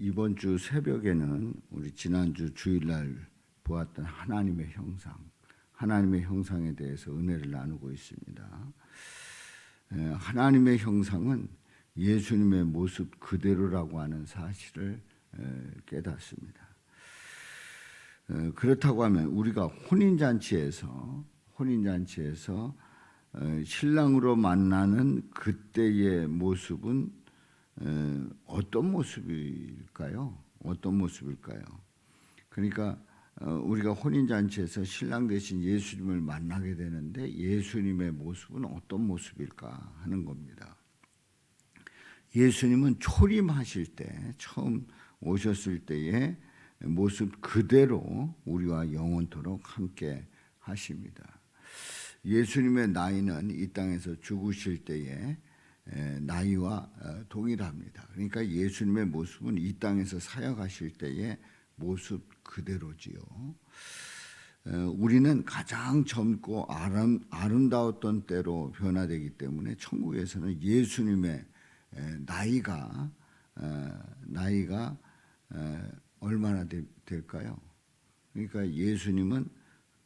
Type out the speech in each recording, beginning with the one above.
이번 주 새벽에는 우리 지난주 주일날 보았던 하나님의 형상, 하나님의 형상에 대해서 은혜를 나누고 있습니다. 에, 하나님의 형상은 예수님의 모습 그대로라고 하는 사실을 에, 깨닫습니다. 에, 그렇다고 하면 우리가 혼인잔치에서 혼인잔치에서 에, 신랑으로 만나는 그때의 모습은 에, 어떤 모습일까요? 어떤 모습일까요? 그러니까 어, 우리가 혼인 잔치에서 신랑 대신 예수님을 만나게 되는데 예수님의 모습은 어떤 모습일까 하는 겁니다. 예수님은 초림하실 때 처음 오셨을 때의 모습 그대로 우리와 영원토록 함께 하십니다. 예수님의 나이는 이 땅에서 죽으실 때에 나이와 어, 동일합니다. 그러니까 예수님의 모습은 이 땅에서 사역하실 때의 모습 그대로지요. 우리는 가장 젊고 아름, 아름다웠던 때로 변화되기 때문에 천국에서는 예수님의 나이가 어, 나이가 얼마나 될까요? 그러니까 예수님은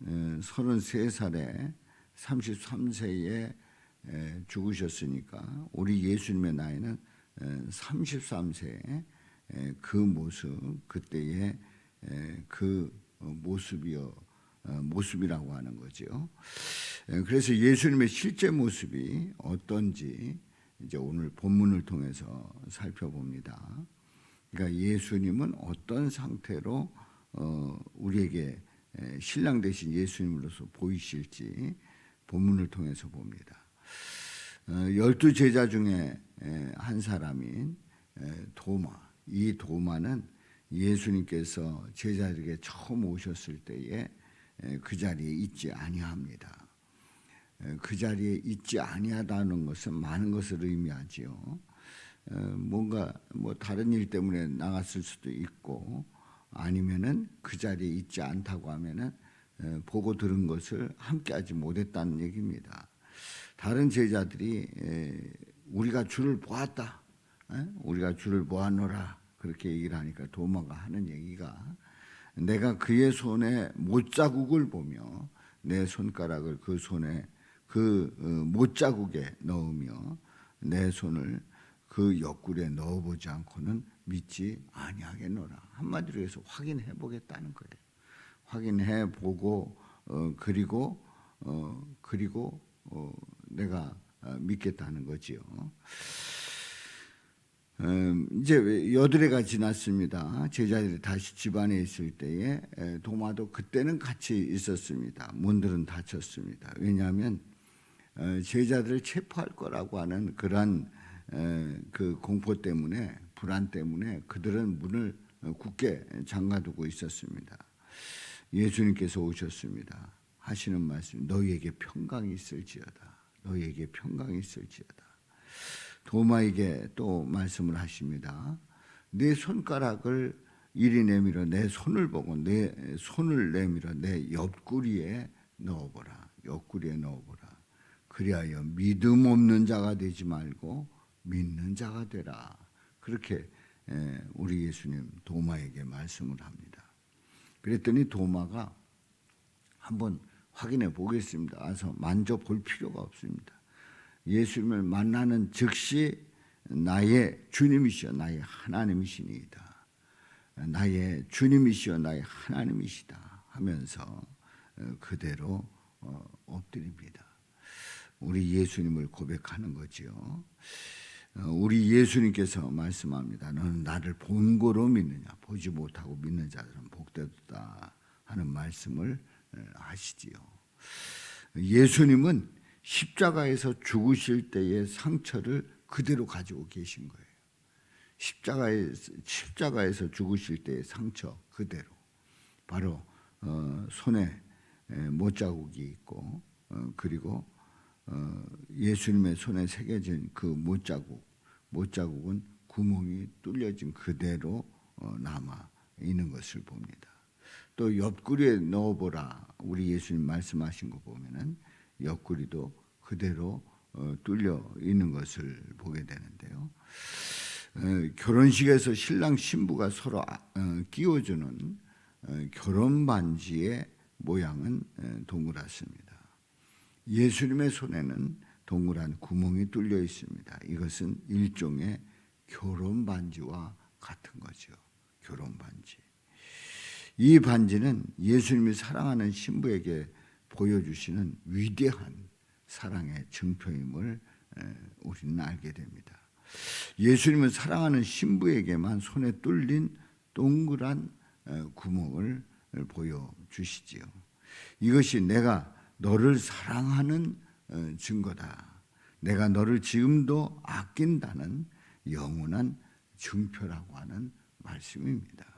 33살에 33세에 죽으셨으니까 우리 예수님의 나이는 33세에 그 모습 그때의 그 모습이요 모습이라고 하는 거죠. 그래서 예수님의 실제 모습이 어떤지 이제 오늘 본문을 통해서 살펴봅니다. 그러니까 예수님은 어떤 상태로 우리에게 신랑 대신 예수님으로서 보이실지 본문을 통해서 봅니다. 열두 제자 중에 한 사람인 도마. 이 도마는 예수님께서 제자들에게 처음 오셨을 때에 그 자리에 있지 아니합니다. 그 자리에 있지 아니하다는 것은 많은 것을 의미하지요. 뭔가 뭐 다른 일 때문에 나갔을 수도 있고 아니면은 그 자리에 있지 않다고 하면은 보고 들은 것을 함께하지 못했다는 얘기입니다. 다른 제자들이 우리가 주를 보았다. 우리가 주를 보았노라. 그렇게 얘기를 하니까 도마가 하는 얘기가 내가 그의 손에 못자국을 보며 내 손가락을 그 손에 그 어, 못자국에 넣으며 내 손을 그 옆구리에 넣어보지 않고는 믿지 아니하겠노라. 한마디로 해서 확인해 보겠다는 거예요. 확인해 보고 어, 그리고 어, 그리고 어, 내가 어, 믿겠다는 거지요. 음, 이제 여드레가 지났습니다. 제자들이 다시 집안에 있을 때에 도마도 그때는 같이 있었습니다. 문들은 닫혔습니다. 왜냐하면 어, 제자들을 체포할 거라고 하는 그러한 그 공포 때문에 불안 때문에 그들은 문을 굳게 잠가두고 있었습니다. 예수님께서 오셨습니다. 하시는 말씀 너희에게 평강이 있을지어다. 너에게 평강이 있을지어다. 도마에게 또 말씀을 하십니다. 내 손가락을 이리 내밀어 내 손을 보고 내 손을 내밀어 내 옆구리에 넣어보라. 옆구리에 넣어보라. 그리하여 믿음 없는 자가 되지 말고 믿는 자가 되라. 그렇게 우리 예수님 도마에게 말씀을 합니다. 그랬더니 도마가 한번 확인해 보겠습니다. 와서 만져볼 필요가 없습니다. 예수님을 만나는 즉시 나의 주님이시여 나의 하나님이시니이다. 나의 주님이시여 나의 하나님이시다 하면서 어, 그대로 어, 엎드립니다. 우리 예수님을 고백하는 거지요. 어, 우리 예수님께서 말씀합니다. 너는 나를 본 거로 믿느냐? 보지 못하고 믿는 자들은 복되다 하는 말씀을 아시지요. 예수님은 십자가에서 죽으실 때의 상처를 그대로 가지고 계신 거예요. 십자가에, 십자가에서 죽으실 때의 상처 그대로. 바로, 어, 손에 못자국이 있고, 어, 그리고, 어, 예수님의 손에 새겨진 그 못자국, 못자국은 구멍이 뚫려진 그대로 어, 남아 있는 것을 봅니다. 또 옆구리에 넣어보라. 우리 예수님 말씀하신 거 보면은 옆구리도 그대로 어, 뚫려 있는 것을 보게 되는데요. 어, 결혼식에서 신랑 신부가 서로 아- 어, 끼워주는 어, 결혼 반지의 모양은 어, 동그랗습니다. 예수님의 손에는 동그란 구멍이 뚫려 있습니다. 이것은 일종의 결혼 반지와 같은 거죠. 이 반지는 예수님이 사랑하는 신부에게 보여주시는 위대한 사랑의 증표임을 에, 우리는 알게 됩니다. 예수님은 사랑하는 신부에게만 손에 뚫린 동그란 에, 구멍을 보여주시지요. 이것이 내가 너를 사랑하는 어, 증거다. 내가 너를 지금도 아낀다는 영원한 증표라고 하는 말씀입니다.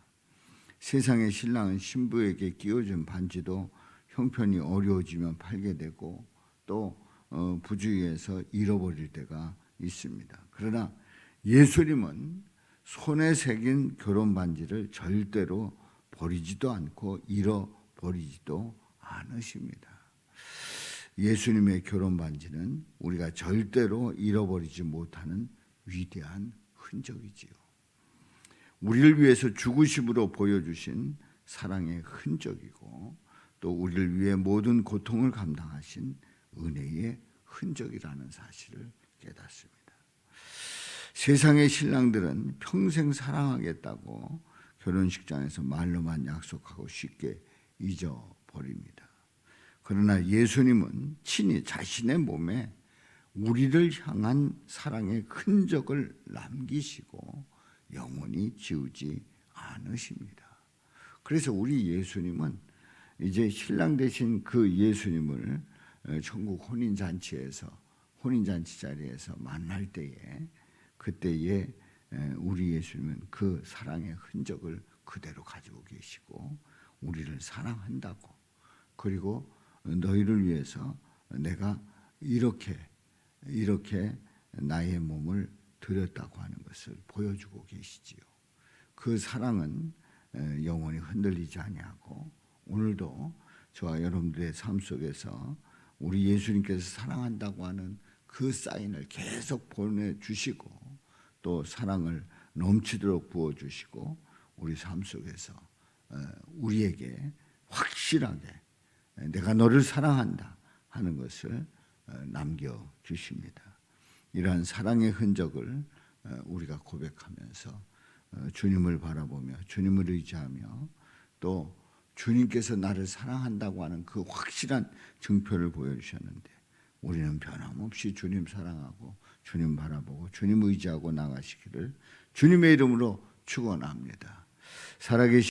세상의 신랑은 신부에게 끼워준 반지도 형편이 어려워지면 팔게 되고 또 어, 부주의해서 잃어버릴 때가 있습니다. 그러나 예수님은 손에 새긴 결혼 반지를 절대로 버리지도 않고 잃어버리지도 않으십니다. 예수님의 결혼 반지는 우리가 절대로 잃어버리지 못하는 위대한 흔적이지요. 우리를 위해서 죽으심으로 보여주신 사랑의 흔적이고 또 우리를 위해 모든 고통을 감당하신 은혜의 흔적이라는 사실을 깨닫습니다. 세상의 신랑들은 평생 사랑하겠다고 결혼식장에서 말로만 약속하고 쉽게 잊어버립니다. 그러나 예수님은 친히 자신의 몸에 우리를 향한 사랑의 흔적을 남기시고 영원히 지우지 않으십니다. 그래서 우리 예수님은 이제 신랑 되신 그 예수님을 어, 천국 혼인 잔치에서 혼인 잔치 자리에서 만날 때에 그때에 에, 우리 예수님은 그 사랑의 흔적을 그대로 가지고 계시고 우리를 사랑한다고 그리고 너희를 위해서 내가 이렇게 이렇게 나의 몸을 드렸다고 하는 것을 보여주고 계시지요. 그 사랑은 에, 영원히 흔들리지 아니하고 오늘도 저와 여러분들의 삶 속에서 우리 예수님께서 사랑한다고 하는 그 사인을 계속 보내주시고 또 사랑을 넘치도록 부어주시고 우리 삶 속에서 어, 우리에게 확실하게 내가 너를 사랑한다 하는 것을 어, 남겨주십니다. 이러한 사랑의 흔적을 어, 우리가 고백하면서 주님을 바라보며 주님을 의지하며 또 주님께서 나를 사랑한다고 하는 그 확실한 증표를 보여주셨는데 우리는 변함없이 주님 사랑하고 주님 바라보고 주님 의지하고 나가시기를 주님의 이름으로 축원합니다. 살아계신